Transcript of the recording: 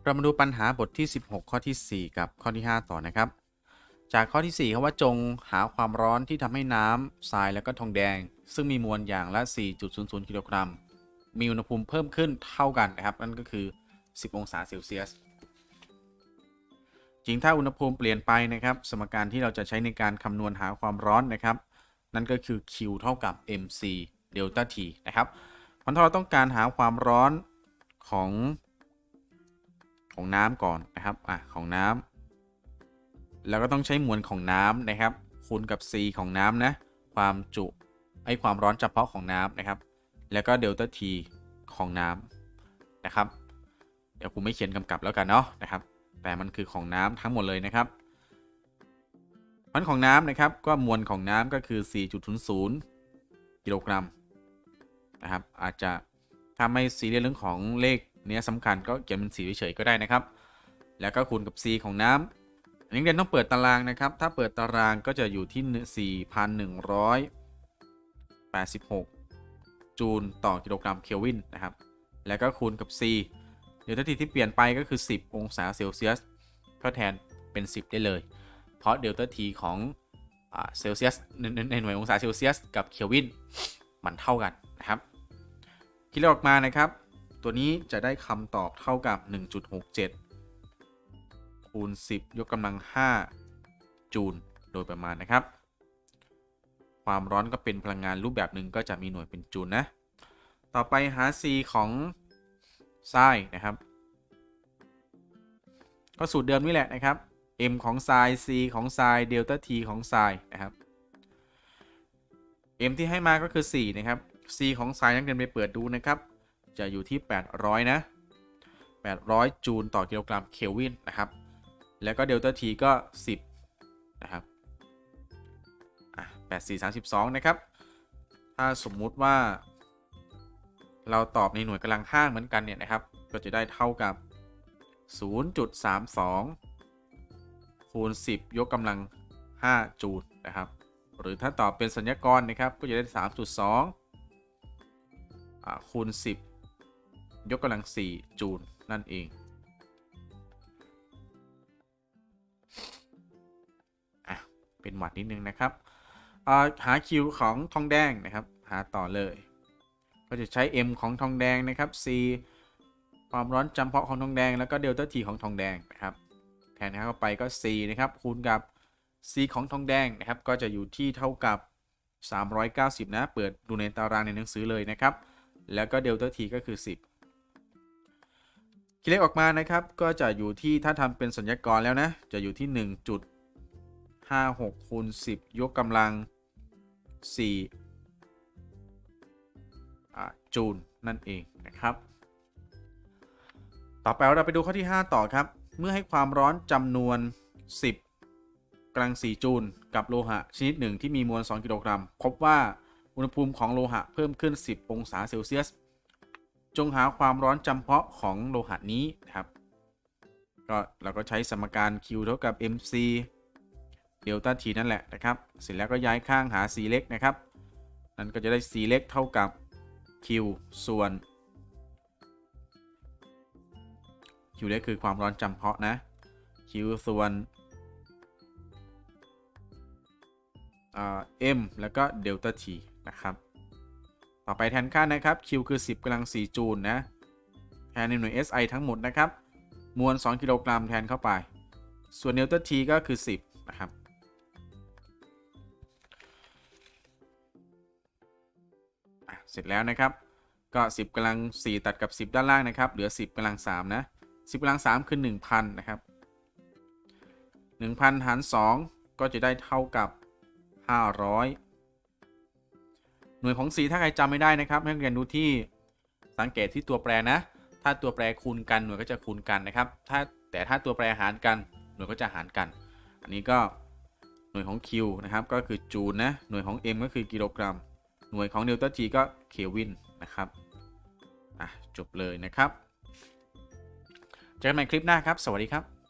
เรามาดูปัญหาบทที่ 16 ข้อทีสี่ 4 กับข้อที่ 5 ต่อนะครับ จากข้อที่ 4คำว่าจงหาความร้อนที่ทำให้น้ำทรายและก็ทองแดง ซึ่งมีมวลอย่างละ 4.00กิโลกรัม มีอุณหภูมิเพิ่มขึ้นเท่ากันนะครับ นั่นก็คือ 10 องศาเซลเซียสจริงถ้าอุณหภูมิเปลี่ยนไปนะครับ สมการที่เราจะใช้ในการคำนวณหาความร้อนนะครับ นั่นก็คือ Q เท่ากับ mc เดลต้า t นะครับเพราะถ้าเราต้องการหาความร้อนของ ของน้ำก่อนนะครับอะของน้ำแล้วก็ต้องใช้มวลของน้ำนะครับ คูณกับ c ของน้ำนะ ความจุไอความร้อนเฉพาะของน้ำนะครับ แล้วก็เดลต้า t ของน้ำนะครับ เดี๋ยวผมไม่เขียนกำกับแล้วกันเนาะนะครับ แต่มันคือของน้ำทั้งหมดเลยนะครับมันของน้ำนะครับ ก็มวลของน้ำก็คือ 4.00กิโลกรัมนะครับ อาจจะถ้าไม่ซีเรียสเรื่องของเลข เนี้ยสำคัญก็เขียนเป็นสีเฉยๆก็ได้นะครับ แล้วก็คูณกับ c ของน้ำนักเรียนต้องเปิดตารางนะครับ ถ้าเปิดตารางก็จะอยู่ที่ 4,186 จูลต่อกิโลกรัมเคลวินนะครับ แล้วก็คูณกับ c เดี๋ยวทัทีที่เปลี่ยนไปก็คือ 10 องศาเซลเซียสก็แทนเป็น 10 ได้เลย เพราะเดลต้าทีของเซลเซียสในหน่วยองศาเซลเซียสกับเคลวินมันเท่ากันนะครับ คิดเลขออกมานะครับ ตัวนี้จะได้คำตอบเท่ากับ 1.67 คูณ 10 ยกกำลัง 5 จูลโดยประมาณนะครับ ความร้อนก็เป็นพลังงานรูปแบบหนึ่งก็จะมีหน่วยเป็นจูลนะ ต่อไปหา C ของทรายนะครับ ก็สูตรเดิมนี่แหละนะครับ m ของทราย c ของทรายเดลต้า t ของทรายนะครับ m ที่ให้มาก็คือ 4 นะครับ c ของทรายนักเรียนไปเปิดดูนะครับ จะอยู่ที่ 800 นะ 800 จูลต่อกิโลกรัมเคลวินนะครับ แล้วก็เดลต้า t ก็ 10 นะครับอะ84 32 นะครับ ถ้าสมมุติว่า เราตอบในหน่วยกำลังห้างเหมือนกันเนี่ยนะครับ ก็จะได้เท่ากับ 0.32 คูณ 10 ยกกำลัง 5 จูลนะครับ หรือถ้าตอบเป็นสัญญากรนะครับ ก็จะได้ 3.2อ่าคูณ 10 ยกกำลัง 4 จูลนั่นเอง อะ เป็นหวัดนิดนึงนะครับ หาคิวของทองแดงนะครับ หาต่อเลย ก็จะใช้ m ของทองแดงนะครับ c ความร้อนจำเพาะของทองแดงแล้วก็เดลต้า t ของทองแดงนะครับแทนเข้าไปก็ c นะครับคูณกับ c ของทองแดงนะครับ ก็จะอยู่ที่เท่ากับ 390 นะ เปิดดูในตารางในหนังสือเลยนะครับ แล้วก็เดลต้า t ก็คือ 10 คิดเลขออกมานะครับ ก็จะอยู่ที่ถ้าทำเป็นสัญญากรแล้วนะ จะอยู่ที่ 1.56คูณ10 ยกกำลัง4อ่จูลนั่นเองนะครับ ต่อไปเราไปดูข้อที่ 5 ต่อครับ เมื่อให้ความร้อนจำนวน 10กำลัง 4 จูลกับโลหะ ชนิดหนึ่งที่มีมวล 2 กิโลกรัมพบว่าอุณหภูมิของโลหะเพิ่มขึ้น 10 องศาเซลเซียส จงหาความร้อนจำเพาะของโลหะนี้นะครับ ก็เราก็ใช้สมการ Q เท่ากับ mc เดลต้า t นั่นแหละนะครับ เสร็จแล้วก็ย้ายข้างหา c เล็กนะครับ นั่นก็จะได้ c เล็กเท่ากับ Q ส่วน Q เล็กคือความร้อนจำเพาะนะ Q ส่วน M แล้วก็เดลต้า T นะครับ ต่อไปแทนค่านะครับ Q คือ 10กำลัง 4 จูลนะ แทนในหน่วย SI ทั้งหมดนะครับ มวล 2 กิโลกรัมแทนเข้าไป ส่วนเดลต้า T ก็คือ 10 นะครับ เสร็จแล้วนะครับ ก็ 10กำลัง 4 ตัดกับ 10 ด้านล่างนะครับ เหลือ 10กำลัง 3 นะ 10กำลัง 3 คือ 1,000 นะครับ 1,000 หาร 2 ก็จะได้เท่ากับ 500 หน่วยของ4ถ้าใครจำไม่ได้นะครับ ให้เรียนดูที่สังเกตที่ตัวแปรนะ ถ้าตัวแปรคูณกันหน่วยก็จะคูณกันนะครับ ถ้าแต่ถ้าตัวแปรหารกันหน่วยก็จะหารกัน อันนี้ก็หน่วยของ Q นะครับ ก็คือจูลนะ หน่วยของ M ก็คือกิโลกรัม หน่วยของเดลต้า G ก็เคลวินนะครับอะจบเลยนะครับ เจอกันใหม่คลิปหน้าครับ สวัสดีครับ